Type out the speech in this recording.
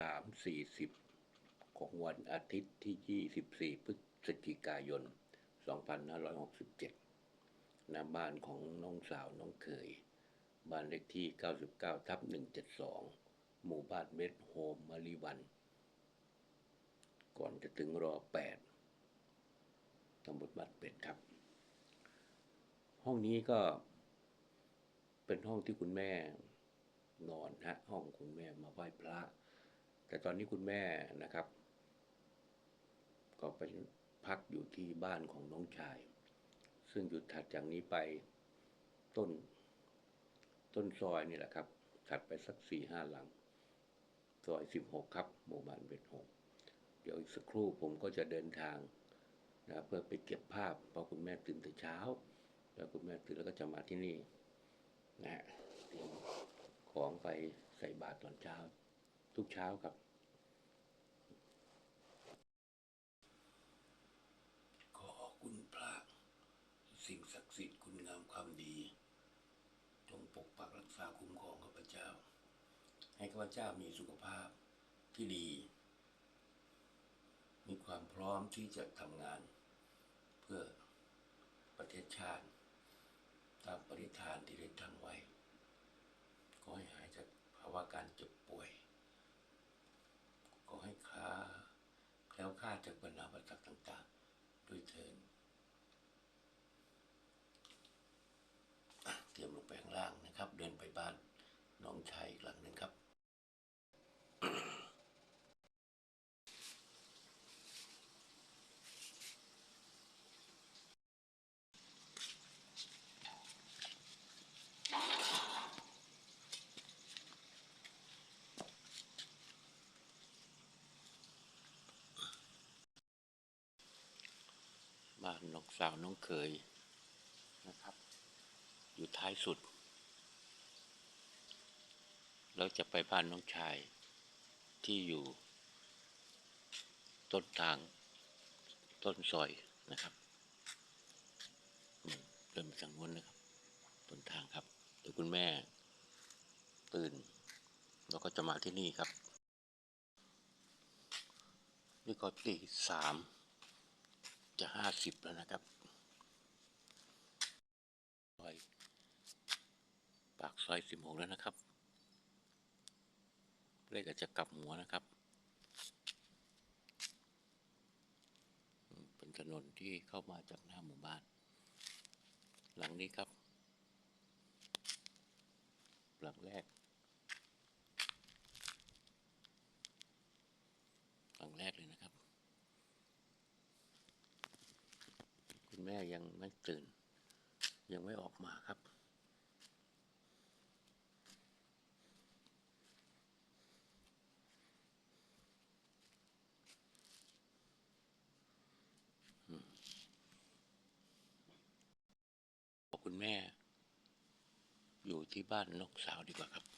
สามสี่สิบของวันอาทิตย์ที่ยี่สิบสี่พฤศจิกายนสองพันห้าร้อยหกสิบเจ็ดณบ้านของน้องสาวน้องเคย บ้านเลขที่เก้าสิบเก้าทับหนึ่งเจ็ดสองหมู่บ้านเมดโฮมมารีวัน ก่อนจะถึงรอแปดตำบลบ้านเป็ดครับ ห้องนี้ก็เป็นห้องที่คุณแม่นอนฮะห้องคุณแม่มาไหว้พระ แต่ตอนนี้คุณแม่นะครับ ก็เป็นพักอยู่ที่บ้านของน้องชาย ซึ่งอยู่ถัดจากนี้ไปต้น ต้นซอยนี่แหละครับถัดไปสักสี่ห้าหลัง ซอยสิบหกครับหมู่บ้านเวทหกเดี๋ยวอีกสักครู่ผมก็จะเดินทางนะเพื่อไปเก็บภาพเพราะคุณแม่ตื่นแต่เช้า แล้วคุณแม่ตื่นแล้วก็จะมาที่นี่นะฮะเตรียมของไปใส่บาตรตอนเช้า ทุกเช้าครับ ขอคุณพระ สิ่งศักดิ์สิทธิ์คุณงามความดี จงปกปักรักษาคุ้มครองข้าพเจ้า ให้ข้าพเจ้ามีสุขภาพที่ดี มีความพร้อมที่จะทำงาน เพื่อประเทศชาติ ตามปณิธานที่ได้ตั้งไว้ ขอให้หายจากภาวะการเจ็บป่วย ขอให้ค้าแค ล้วคลาดจากบรรดาปัจจักต่างๆ ด้วยเทินอะเตรียมลงไปข้างล่างนะครับ เดินไปบ้านน้องชายอีกหลังหนึ่งครับ บ้านน้องสาวน้องเคยนะครับ อยู่ท้ายสุดแล้วจะไปบ้านน้องชายที่อยู่ ต้นทาง ต้นซอยนะครับอืมเดินไปทางนู้นนะครับ ต้นทางครับเดี๋ยวคุณแม่ตื่นแล้วก็จะมาที่นี่ครับ นี่ก็ตีสาม จะห้าสิบแล้วนะครับซอยปากซอยสิบหกแล้วนะครับ เลขอาจจะกลับหัวนะครับ เป็นถนนที่เข้ามาจากหน้าหมู่บ้าน หลังนี้ครับ หลังแรก หลังแรกเลยนะครับ คุณแม่ยังไม่ตื่น ยังไม่ออกมาครับอืมบคุณแม่ อยู่ที่บ้านนกสาวดีกว่าครับ